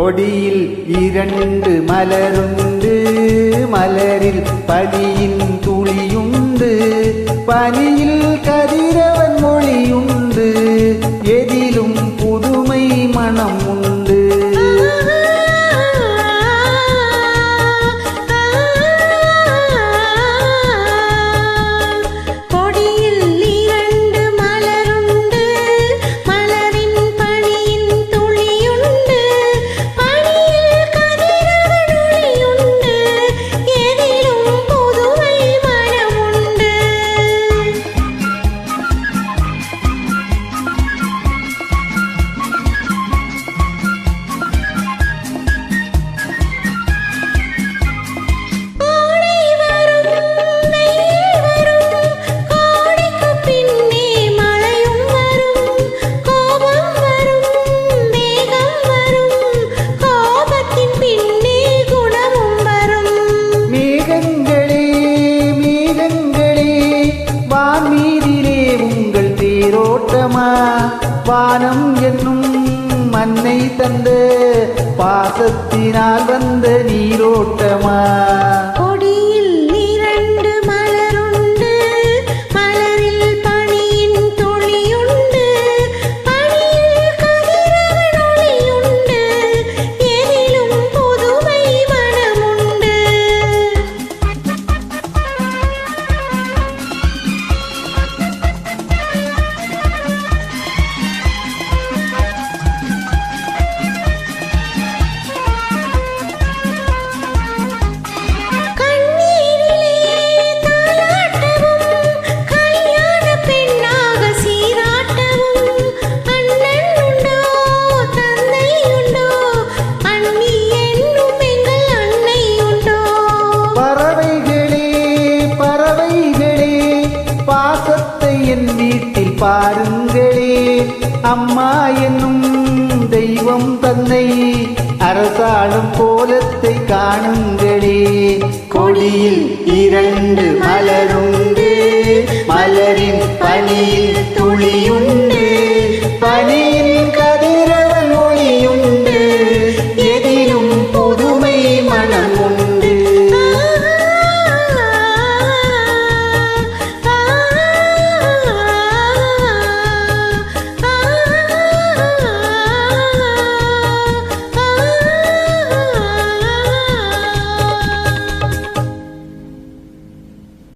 கொடியில் இரண்டு மலருண்டு மலரில் பனியின் துளியுண்டு. பனியில் கதிரவன் அம்மா வானம் என்னும் மண்ணை தந்த பாசத்தினால் வந்த நீரோட்டமா? பாருங்களே அம்மா என்னும் தெய்வம் தன்னை அரசாளும் கோலத்தை காணுங்களே. கொடியில் இரண்டு மலருண்டு மலரின்